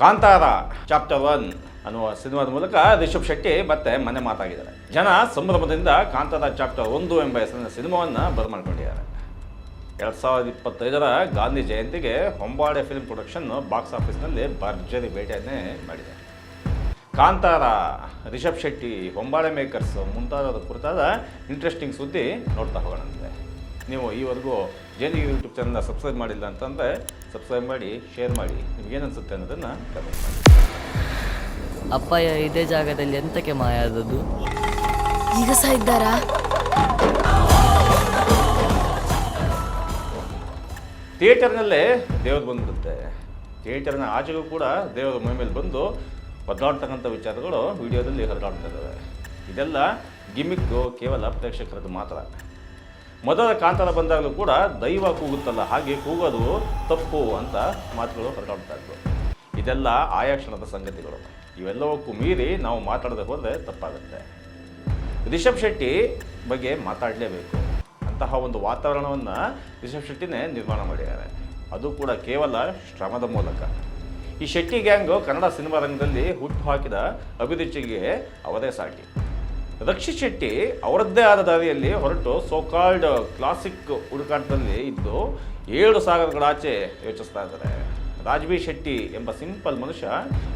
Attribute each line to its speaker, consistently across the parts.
Speaker 1: Kantara chapter one ಅನ್ನುವ ಸಿನಿಮಾದ ಮೂಲಕ ರಿಷಬ್ ಶೆಟ್ಟಿ ಮತ್ತೆ ಮನೆ ಮಾತಾಗಿದ್ದಾರೆ. ಜನ ಸಂಭ್ರಮದಿಂದ ಕಾಂತಾರ ಚಾಪ್ಟರ್ ಒಂದು ಎಂಬ ಹೆಸರಿನ ಸಿನಿಮಾವನ್ನು ಬರಮಾಡ್ಕೊಂಡಿದ್ದಾರೆ ಎರಡು ಸಾವಿರದ ಇಪ್ಪತ್ತೈದರ ಗಾಂಧಿ ಜಯಂತಿಗೆ ಹೊಂಬಾಳೆ ಫಿಲ್ಮ್ ಪ್ರೊಡಕ್ಷನ್ ಬಾಕ್ಸ್ ಆಫೀಸ್ನಲ್ಲಿ ಭರ್ಜರಿ ಭೇಟಿಯನ್ನೇ ಮಾಡಿದೆ ಕಾಂತಾರ, ರಿಷಬ್ ಶೆಟ್ಟಿ, ಹೊಂಬಾಳೆ ಮೇಕರ್ಸ್ ಮುಂತಾದ ಕುರಿತಾದ ಇಂಟ್ರೆಸ್ಟಿಂಗ್ ಸುದ್ದಿ ನೋಡ್ತಾ ಹೋಗೋಣಂತೆ ನೀವು ಈವರೆಗೂ ಜೇನಿ ಯೂಟ್ಯೂಬ್ ಚಾನಲ್ನ ಸಬ್ಸ್ಕ್ರೈಬ್ ಮಾಡಿಲ್ಲ ಅಂತಂದರೆ ಸಬ್ಸ್ಕ್ರೈಬ್ ಮಾಡಿ ಶೇರ್ ಮಾಡಿ. ನಿಮ್ಗೆ ಅನಿಸುತ್ತೆ ಅನ್ನೋದನ್ನು ಕಮೆಂಟ್ ಮಾಡಿ.
Speaker 2: ಅಪ್ಪಯ್ಯ ಇದೇ ಜಾಗದಲ್ಲಿ ಎಂತಕ್ಕೆ ಮಾಯ ಆದದ್ದು?
Speaker 3: ಈಗ ಸಹ ಇದ್ದಾರಾ?
Speaker 1: ಥಿಯೇಟರ್ನಲ್ಲೇ ದೇವ್ರು ಬಂದ್ಬಿಡುತ್ತೆ. ಥಿಯೇಟರ್ನ ಆಚೆಗೂ ಕೂಡ ದೇವರ ಮೈ ಮೇಲೆ ಬಂದು ಬದಲಾಡ್ತಕ್ಕಂಥ ವಿಚಾರಗಳು ವಿಡಿಯೋದಲ್ಲಿ ಹರಿದಾಡ್ತಾ ಇದ್ದಾವೆ. ಇದೆಲ್ಲ ಗಿಮಿಕ್ಕು ಕೇವಲ ಪ್ರೇಕ್ಷಕರದ್ದು ಮಾತ್ರ. ಮೊದಲ ಕಾಂತಾರ ಬಂದಾಗಲೂ ಕೂಡ ದೈವ ಕೂಗುತ್ತಲ್ಲ, ಹಾಗೆ ಕೂಗೋದು ತಪ್ಪು ಅಂತ ಮಾತುಗಳು ಹೊರಟಾಡ್ತಾ ಇದ್ವು. ಇದೆಲ್ಲ ಆಯಾ ಕ್ಷಣದ ಸಂಗತಿಗಳು. ಇವೆಲ್ಲವಕ್ಕೂ ಮೀರಿ ನಾವು ಮಾತಾಡದೆ ಹೋದರೆ ತಪ್ಪಾಗುತ್ತೆ. ರಿಷಬ್ ಶೆಟ್ಟಿ ಬಗ್ಗೆ ಮಾತಾಡಲೇಬೇಕು. ಅಂತಹ ಒಂದು ವಾತಾವರಣವನ್ನು ರಿಷಬ್ ಶೆಟ್ಟಿನೇ ನಿರ್ಮಾಣ ಮಾಡಿದ್ದಾರೆ. ಅದು ಕೂಡ ಕೇವಲ ಶ್ರಮದ ಮೂಲಕ. ಈ ಶೆಟ್ಟಿ ಗ್ಯಾಂಗು ಕನ್ನಡ ಸಿನಿಮಾ ರಂಗದಲ್ಲಿ ಹುಟ್ಟು ಹಾಕಿದ ಅಭಿರುಚಿಗೆ ಅವರೇ ಸಾಟಿ ರಕ್ಷಿತ್ ಶೆಟ್ಟಿ ಅವರದ್ದೇ ಆದ ದಾರಿಯಲ್ಲಿ ಹೊರಟು ಸೋಕಾಲ್ಡ್ ಕ್ಲಾಸಿಕ್ ಹುಡುಕಾಟದಲ್ಲಿ ಇದ್ದು ಏಳು ಸಾಗರಗಳಾಚೆ ಯೋಚಿಸ್ತಾ ಇದ್ದಾರೆ. ರಾಜ್ಬಿ ಶೆಟ್ಟಿ ಎಂಬ ಸಿಂಪಲ್ ಮನುಷ್ಯ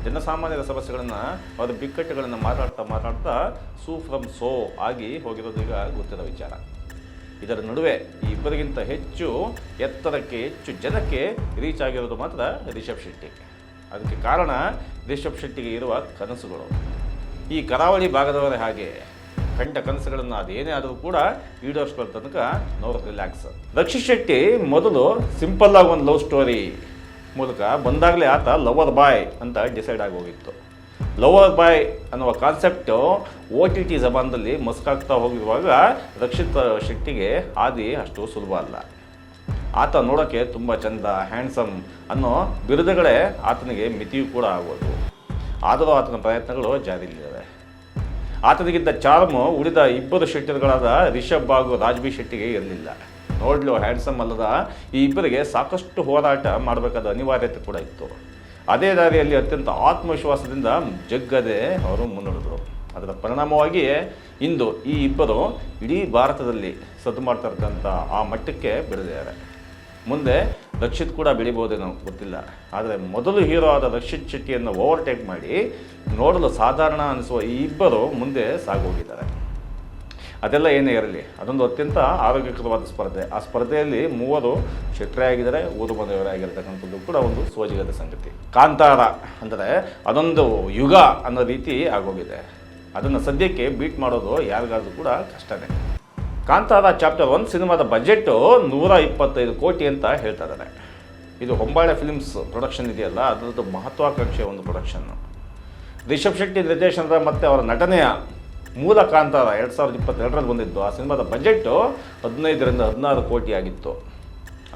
Speaker 1: ಜನಸಾಮಾನ್ಯರ ಸಮಸ್ಯೆಗಳನ್ನು ಅವರ ಬಿಕ್ಕಟ್ಟುಗಳನ್ನು ಮಾತಾಡ್ತಾ ಮಾತಾಡ್ತಾ ಸೂ ಫ್ರಮ್ ಸೋ ಆಗಿ ಹೋಗಿರೋದು ಈಗ ಗೊತ್ತಿರೋ ವಿಚಾರ. ಇದರ ನಡುವೆ ಈ ಇಬ್ಬರಿಗಿಂತ ಹೆಚ್ಚು ಎತ್ತರಕ್ಕೆ, ಹೆಚ್ಚು ಜನಕ್ಕೆ ರೀಚ್ ಆಗಿರೋದು ಮಾತ್ರ ರಿಷಬ್ ಶೆಟ್ಟಿ. ಅದಕ್ಕೆ ಕಾರಣ ರಿಷಬ್ ಶೆಟ್ಟಿಗೆ ಇರುವ ಕನಸುಗಳು. ಈ ಕರಾವಳಿ ಭಾಗದವರೇ ಹಾಗೆ. ಕಂಡ ಕನಸುಗಳನ್ನು ಅದೇನೇ ಆದರೂ ಕೂಡ ಈಡೇರಿಸ್ಕೊಳ್ಳೋ ತನಕ ನೋ ರಿಲ್ಯಾಕ್ಸ್ ರಕ್ಷಿತ್ ಶೆಟ್ಟಿ ಮೊದಲು ಸಿಂಪಲ್ ಆಗಿ ಒಂದು ಲವ್ ಸ್ಟೋರಿ ಮೂಲಕ ಬಂದಾಗಲೇ ಆತ ಲವರ್ ಬಾಯ್ ಅಂತ ಡಿಸೈಡ್ ಆಗಿ ಲವರ್ ಬಾಯ್ ಅನ್ನುವ ಕಾನ್ಸೆಪ್ಟು ಓ ಟಿ ಟಿ ಜಬಾನ್ದಲ್ಲಿ ಮಸ್ಕಾಗ್ತಾ ಹೋಗಿರುವಾಗ ರಕ್ಷಿತ್ ಶೆಟ್ಟಿಗೆ ಹಾದಿ ಅಷ್ಟು ಸುಲಭ ಅಲ್ಲ. ಆತ ನೋಡೋಕ್ಕೆ ತುಂಬ ಚಂದ ಹ್ಯಾಂಡ್ಸಮ್ ಅನ್ನೋ ಬಿರುದುಗಳೇ ಆತನಿಗೆ ಮಿತಿಯೂ ಕೂಡ ಆಗೋದು. ಆದರೂ ಆತನ ಪ್ರಯತ್ನಗಳು ಜಾರಿಯಲ್ಲಿದ್ದಾವೆ ಆತನಿಗಿದ್ದ ಚಾರ್ಮ್ ಉಳಿದ ಇಬ್ಬರು ಶೆಟ್ಟಿಗಳಾದ ರಿಷಬ್ ಹಾಗೂ ರಾಜ್ಬಿ ಶೆಟ್ಟಿಗೆ ಇರಲಿಲ್ಲ. ನೋಡಲು ಹ್ಯಾಂಡ್ಸಮ್ ಅಲ್ಲದ ಈ ಇಬ್ಬರಿಗೆ ಸಾಕಷ್ಟು ಹೋರಾಟ ಮಾಡಬೇಕಾದ ಅನಿವಾರ್ಯತೆ ಕೂಡ ಇತ್ತು. ಅದೇ ದಾರಿಯಲ್ಲಿ ಅತ್ಯಂತ ಆತ್ಮವಿಶ್ವಾಸದಿಂದ ಜಗ್ಗದೆ ಅವರು ಮುನ್ನಡೆದರು. ಅದರ ಪರಿಣಾಮವಾಗಿ ಇಂದು ಈ ಇಬ್ಬರು ಇಡೀ ಭಾರತದಲ್ಲಿ ಸದ್ದು ಮಾಡ್ತಾ ಇರ್ತಕ್ಕಂಥ ಆ ಮಟ್ಟಕ್ಕೆ ಬೆಳೆದಿದ್ದಾರೆ. ಮುಂದೆ ರಕ್ಷಿತ್ ಕೂಡ ಬೆಳಿಬೋದೇನೋ ಗೊತ್ತಿಲ್ಲ. ಆದರೆ ಮೊದಲು ಹೀರೋ ಆದ ರಕ್ಷಿತ್ ಶೆಟ್ಟಿಯನ್ನು ಓವರ್ಟೇಕ್ ಮಾಡಿ ನೋಡಲು ಸಾಧಾರಣ ಅನಿಸುವ ಈ ಇಬ್ಬರು ಮುಂದೆ ಸಾಗೋಗಿದ್ದಾರೆ. ಅದೆಲ್ಲ ಏನೇ ಇರಲಿ, ಅದೊಂದು ಅತ್ಯಂತ ಆರೋಗ್ಯಕರವಾದ ಸ್ಪರ್ಧೆ. ಆ ಸ್ಪರ್ಧೆಯಲ್ಲಿ ಮೂವರು ಶೆಟ್ರೆ ಆಗಿದ್ದಾರೆ ಊರು ಬಂದವರೇ ಕೂಡ ಒಂದು ಸೋಜಿಗದ ಸಂಗತಿ. ಕಾಂತಾರ ಅಂದರೆ ಅದೊಂದು ಯುಗ ಅನ್ನೋ ರೀತಿ ಆಗೋಗಿದೆ. ಅದನ್ನು ಸದ್ಯಕ್ಕೆ ಬೀಟ್ ಮಾಡೋದು ಯಾರಿಗಾದ್ರೂ ಕೂಡ ಕಷ್ಟನೇ. ಕಾಂತಾರ ಚಾಪ್ಟರ್ ಒನ್ ಸಿನಿಮಾದ ಬಜೆಟ್ಟು ನೂರ ಇಪ್ಪತ್ತೈದು ಕೋಟಿ ಅಂತ ಹೇಳ್ತಾ ಇದ್ದಾರೆ. ಇದು ಹೊಂಬಾಳೆ ಫಿಲ್ಮ್ಸ್ ಪ್ರೊಡಕ್ಷನ್ ಇದೆಯಲ್ಲ, ಅದರದ್ದು ಮಹತ್ವಾಕಾಂಕ್ಷೆಯ ಒಂದು ಪ್ರೊಡಕ್ಷನ್ನು ರಿಷಬ್ ಶೆಟ್ಟಿ ನಿರ್ದೇಶನದ ಮತ್ತು ಅವರ ನಟನೆಯ ಮೂಲ ಕಾಂತಾರ ಎರಡು ಸಾವಿರದ ಇಪ್ಪತ್ತೆರಡರಲ್ಲಿ ಬಂದಿದ್ದು, ಆ ಸಿನಿಮಾದ ಬಜೆಟ್ಟು ಹದಿನೈದರಿಂದ ಹದಿನಾರು ಕೋಟಿ ಆಗಿತ್ತು.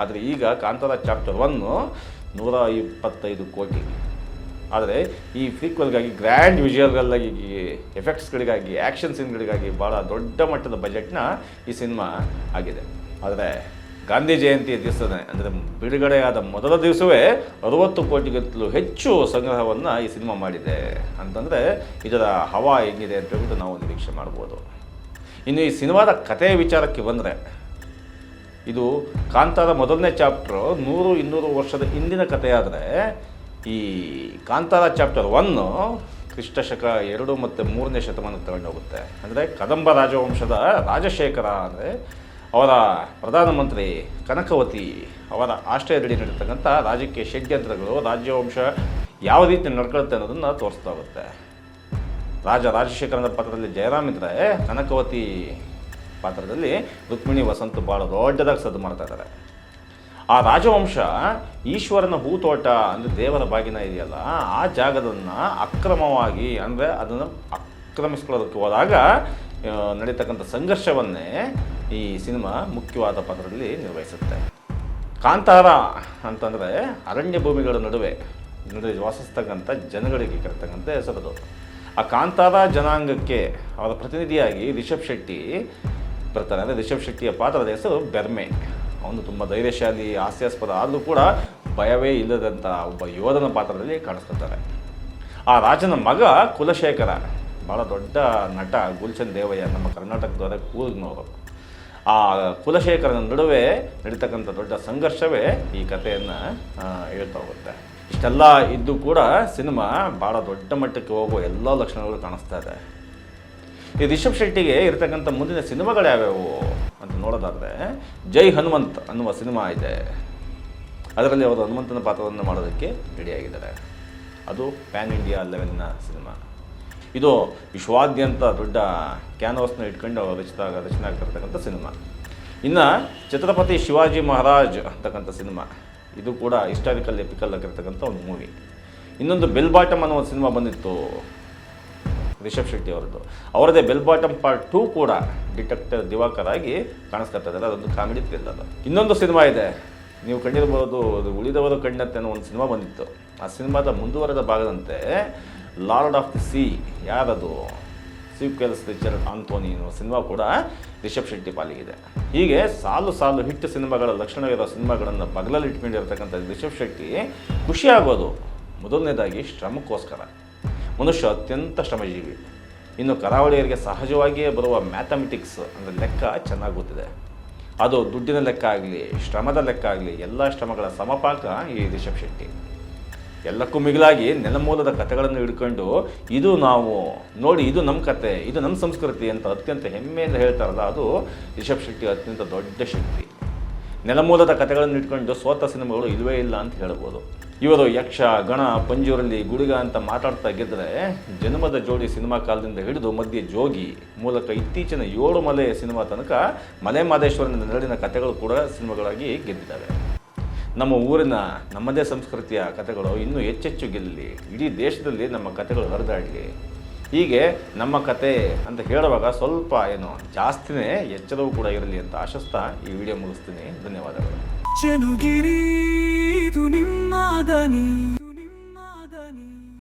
Speaker 1: ಆದರೆ ಈಗ ಕಾಂತಾರ ಚಾಪ್ಟರ್ ಒನ್ನು ನೂರ ಇಪ್ಪತ್ತೈದು ಕೋಟಿ. ಆದರೆ ಈ ಫ್ರೀಕ್ವಲ್ಗಾಗಿ ಗ್ರ್ಯಾಂಡ್ ವಿಜುವಲ್ಗಳಾಗಿ ಎಫೆಕ್ಟ್ಸ್ಗಳಿಗಾಗಿ ಆ್ಯಕ್ಷನ್ ಸೀನ್ಗಳಿಗಾಗಿ ಭಾಳ ದೊಡ್ಡ ಮಟ್ಟದ ಬಜೆಟ್ನ ಈ ಸಿನಿಮಾ ಆಗಿದೆ. ಆದರೆ ಗಾಂಧಿ ಜಯಂತಿ ದಿವಸನೇ ಅಂದರೆ ಬಿಡುಗಡೆಯಾದ ಮೊದಲ ದಿವಸವೇ ಅರುವತ್ತು ಕೋಟಿಗಿಂತಲೂ ಹೆಚ್ಚು ಸಂಗ್ರಹವನ್ನು ಈ ಸಿನಿಮಾ ಮಾಡಿದೆ. ಅಂತಂದರೆ ಇದರ ಹವಾ ಹೆಂಗಿದೆ ಅಂತ ಹೇಳ್ಬಿಟ್ಟು ನಾವು ನಿರೀಕ್ಷೆ ಮಾಡ್ಬೋದು. ಇನ್ನು ಈ ಸಿನಿಮಾದ ಕಥೆಯ ವಿಚಾರಕ್ಕೆ ಬಂದರೆ, ಇದು ಕಾಂತಾರ ಮೊದಲನೇ ಚಾಪ್ಟ್ರು ನೂರು ಇನ್ನೂರು ವರ್ಷದ ಹಿಂದಿನ ಕಥೆಯಾದರೆ ಈ ಕಾಂತಾರ ಚಾಪ್ಟರ್ ಒನ್ನು ಕ್ರಿಸ್ತಶಕ ಎರಡು ಮತ್ತು ಮೂರನೇ ಶತಮಾನ ತಗೊಂಡು ಹೋಗುತ್ತೆ. ಅಂದರೆ ಕದಂಬ ರಾಜವಂಶದ ರಾಜಶೇಖರ ಅಂದರೆ ಅವರ ಪ್ರಧಾನಮಂತ್ರಿ ಕನಕವತಿ ಅವರ ಆಶ್ರಯದಲ್ಲಿ ನಡೀತಕ್ಕಂಥ ರಾಜಕೀಯ ಷಡ್ಯಂತ್ರಗಳು ರಾಜ್ಯವಂಶ ಯಾವ ರೀತಿ ನಡ್ಕೊಳುತ್ತೆ ಅನ್ನೋದನ್ನು ತೋರಿಸ್ತಾ ಹೋಗುತ್ತೆ. ರಾಜ ರಾಜಶೇಖರನ ಪಾತ್ರದಲ್ಲಿ ಜಯರಾಮ್ ಇದ್ದರೆ ಕನಕವತಿ ಪಾತ್ರದಲ್ಲಿ ರುಕ್ಮಿಣಿ ವಸಂತ ಭಾಳ ದೊಡ್ಡದಾಗಿ ಸದ್ದು ಮಾಡ್ತಾ ಇದ್ದಾರೆ. ಆ ರಾಜವಂಶ ಈಶ್ವರನ ಹೂತೋಟ ಅಂದರೆ ದೇವರ ಬಾಗಿನ ಇದೆಯಲ್ಲ, ಆ ಜಾಗದನ್ನು ಅಕ್ರಮವಾಗಿ ಅಂದರೆ ಅದನ್ನು ಆಕ್ರಮಿಸ್ಕೊಳ್ಳೋದಕ್ಕೆ ಹೋದಾಗ ನಡೀತಕ್ಕಂಥ ಸಂಘರ್ಷವನ್ನೇ ಈ ಸಿನಿಮಾ ಮುಖ್ಯವಾದ ಪಾತ್ರದಲ್ಲಿ ನಿರ್ವಹಿಸುತ್ತೆ. ಕಾಂತಾರ ಅಂತಂದರೆ ಅರಣ್ಯ ಭೂಮಿಗಳ ನಡುವೆ ನಡುವೆ ವಾಸಿಸ್ತಕ್ಕಂಥ ಜನಗಳಿಗೆ ಕರೆತಕ್ಕಂಥ ಹೆಸರದು. ಆ ಕಾಂತಾರ ಜನಾಂಗಕ್ಕೆ ಅವರ ಪ್ರತಿನಿಧಿಯಾಗಿ ರಿಷಬ್ ಶೆಟ್ಟಿ ಬರ್ತಾರೆ ಅಂದರೆ ರಿಷಬ್ ಶೆಟ್ಟಿಯ ಪಾತ್ರದ ಹೆಸರು ಬೆರ್ಮೆ. ಅವನು ತುಂಬ ಧೈರ್ಯಶಾಲಿ, ಹಾಸ್ಯಾಸ್ಪದ, ಆದರೂ ಕೂಡ ಭಯವೇ ಇಲ್ಲದಂಥ ಒಬ್ಬ ಯೋಧನ ಪಾತ್ರದಲ್ಲಿ ಕಾಣಿಸ್ಕೊತಾರೆ ಆ ರಾಜನ ಮಗ ಕುಲಶೇಖರ ಭಾಳ ದೊಡ್ಡ ನಟ ಗುಲ್ಶನ್ ದೇವಯ್ಯ, ನಮ್ಮ ಕರ್ನಾಟಕದವರ ಕೂರ್ಗ್ನವರು ಆ ಕುಲಶೇಖರನ ನಡುವೆ ನಡೀತಕ್ಕಂಥ ದೊಡ್ಡ ಸಂಘರ್ಷವೇ ಈ ಕಥೆಯನ್ನು ಹೇಳ್ತಾ ಹೋಗುತ್ತೆ. ಇಷ್ಟೆಲ್ಲ ಇದ್ದು ಕೂಡ ಸಿನಿಮಾ ಭಾಳ ದೊಡ್ಡ ಮಟ್ಟಕ್ಕೆ ಹೋಗುವ ಎಲ್ಲ ಲಕ್ಷಣಗಳು ಕಾಣಿಸ್ತಾ ಇದೆ. ಈ ರಿಷಬ್ ಶೆಟ್ಟಿಗೆ ಇರತಕ್ಕಂಥ ಮುಂದಿನ ಸಿನಿಮಾಗಳು ಯಾವ್ಯಾವು? ಅಂತ ನೋಡೋದಾದರೆ, ಜೈ ಹನುಮಂತ್ ಅನ್ನುವ ಸಿನಿಮಾ ಇದೆ. ಅದರಲ್ಲಿ ಅವರು ಹನುಮಂತನ ಪಾತ್ರವನ್ನು ಮಾಡೋದಕ್ಕೆ ರೆಡಿಯಾಗಿದ್ದಾರೆ ಅದು ಪ್ಯಾನ್ ಇಂಡಿಯಾ ಲೆವೆಲ್ನ ಸಿನಿಮಾ. ಇದು ವಿಶ್ವಾದ್ಯಂತ ದೊಡ್ಡ ಕ್ಯಾನ್ವಾಸ್ನ ಇಟ್ಕೊಂಡು ರಚಿತ ರಚನೆ ಆಗ್ತಿರ್ತಕ್ಕಂಥ ಸಿನಿಮಾ. ಇನ್ನು ಛತ್ರಪತಿ ಶಿವಾಜಿ ಮಹಾರಾಜ್ ಅಂತಕ್ಕಂಥ ಸಿನಿಮಾ. ಇದು ಕೂಡ ಹಿಸ್ಟಾರಿಕಲ್ ಎಪಿಕಲ್ ಆಗಿರ್ತಕ್ಕಂಥ ಒಂದು ಮೂವಿ ಇನ್ನೊಂದು ಬೆಲ್ ಬಾಟಮ್ ಅನ್ನೋ ಒಂದು ಸಿನಿಮಾ ಬಂದಿತ್ತು. ರಿಷಬ್ ಶೆಟ್ಟಿ ಅವರದ್ದು. ಅವರದೇ ಬೆಲ್ ಬಾಟಮ್ ಪಾರ್ಟ್ ಟೂ ಕೂಡ ಡಿಟೆಕ್ಟರ್ ದಿವಾಕರ್ ಆಗಿ ಕಾಣಿಸ್ಕೊತಾ ಇದ್ದಾರೆ ಅದೊಂದು ಕಾಮಿಡಿ ಥ್ರಿಲ್ಲರ್ ಇನ್ನೊಂದು ಸಿನಿಮಾ ಇದೆ. ನೀವು ಕಂಡಿರ್ಬೋದು ಅದು ಉಳಿದವರು ಕಣ್ಣತ್ತೆ ಅನ್ನೋ ಒಂದು ಸಿನಿಮಾ ಬಂದಿತ್ತು. ಆ ಸಿನಿಮಾದ ಮುಂದುವರೆದ ಭಾಗದಂತೆ ಲಾರ್ಡ್ ಆಫ್ ದಿ ಸಿ ಯಾರದು? ಸೀಕ್ವೆಲ್ಸ್ ರಿಚರ್ಡ್ ಆಂಥೋನಿ ಅನ್ನೋ ಸಿನಿಮಾ ಕೂಡ ರಿಷಬ್ ಶೆಟ್ಟಿ ಪಾಲಿಗಿದೆ ಹೀಗೆ ಸಾಲು ಸಾಲು ಹಿಟ್ಟು ಸಿನಿಮಾಗಳ ಲಕ್ಷಣವಿರೋ ಸಿನಿಮಾಗಳನ್ನು ಬಗಲಲ್ಲಿ ಇಟ್ಕೊಂಡಿರ್ತಕ್ಕಂಥ ರಿಷಬ್ ಶೆಟ್ಟಿ ಖುಷಿಯಾಗೋದು ಮೊದಲನೇದಾಗಿ ಶ್ರಮಕ್ಕೋಸ್ಕರ. ಮನುಷ್ಯ ಅತ್ಯಂತ ಶ್ರಮಜೀವಿ. ಇನ್ನು ಕರಾವಳಿಯರಿಗೆ ಸಹಜವಾಗಿಯೇ ಬರುವ ಮ್ಯಾಥಮೆಟಿಕ್ಸ್ ಅಂದರೆ ಲೆಕ್ಕ ಚೆನ್ನಾಗಿ ಗೊತ್ತಿದೆ ಅದು ದುಡ್ಡಿನ ಲೆಕ್ಕ ಆಗಲಿ, ಶ್ರಮದ ಲೆಕ್ಕ ಆಗಲಿ, ಎಲ್ಲ ಶ್ರಮಗಳ ಸಮಪಾಕ ಈ ರಿಷಬ್ ಶೆಟ್ಟಿ. ಎಲ್ಲಕ್ಕೂ ಮಿಗಿಲಾಗಿ ನೆಲಮೂಲದ ಕಥೆಗಳನ್ನು ಹಿಡ್ಕೊಂಡು, ಇದು ನಾವು ನೋಡಿ ಇದು ನಮ್ಮ ಕತೆ, ಇದು ನಮ್ಮ ಸಂಸ್ಕೃತಿ ಅಂತ ಅತ್ಯಂತ ಹೆಮ್ಮೆಯಿಂದ ಹೇಳ್ತಾರಲ್ಲ, ಅದು ರಿಷಬ್ ಶೆಟ್ಟಿ ಅತ್ಯಂತ ದೊಡ್ಡ ಶಕ್ತಿ. ನೆಲಮೂಲದ ಕಥೆಗಳನ್ನು ಇಟ್ಕೊಂಡು ಸೋತ ಸಿನಿಮಾಗಳು ಇಲ್ಲವೇ ಇಲ್ಲ ಅಂತ ಹೇಳ್ಬೋದು. ಇವರು ಯಕ್ಷ, ಗಣ, ಪಂಜೂರಲ್ಲಿ ಗುಡಿಗ ಅಂತ ಮಾತಾಡ್ತಾ ಗೆದ್ರೆ ಜನ್ಮದ ಜೋಡಿ ಸಿನಿಮಾ ಕಾಲದಿಂದ ಹಿಡಿದು ಮಧ್ಯೆ ಜೋಗಿ, ಮೂಲಕ ಇತ್ತೀಚಿನ ಏಳು ಮಲೆ ಸಿನಿಮಾ ತನಕ ಮಲೆ ಮಾದೇಶ್ವರನ ನೆರಳಿನ ಕಥೆಗಳು ಕೂಡ ಸಿನಿಮಾಗಳಾಗಿ ಗೆದ್ದಿದ್ದಾವೆ. ನಮ್ಮ ಊರಿನ ನಮ್ಮದೇ ಸಂಸ್ಕೃತಿಯ ಕಥೆಗಳು ಇನ್ನೂ ಹೆಚ್ಚೆಚ್ಚು ಗೆಲ್ಲಲಿ. ಇಡೀ ದೇಶದಲ್ಲಿ ನಮ್ಮ ಕಥೆಗಳು ಹರಿದಾಡಲಿ. ಹೀಗೆ ನಮ್ಮ ಕತೆ ಅಂತ ಹೇಳುವಾಗ ಸ್ವಲ್ಪ ಏನು ಜಾಸ್ತಿನೇ ಎಚ್ಚರವೂ ಕೂಡ ಇರಲಿ ಅಂತ ಆಶಿಸ್ತಾ ಈ ವಿಡಿಯೋ ಮುಗಿಸ್ತೀನಿ. ಧನ್ಯವಾದಗಳು.
Speaker 4: ಚೆನುಗಿರಿ ಇದು ನಿಮ್ಮ ದನಿ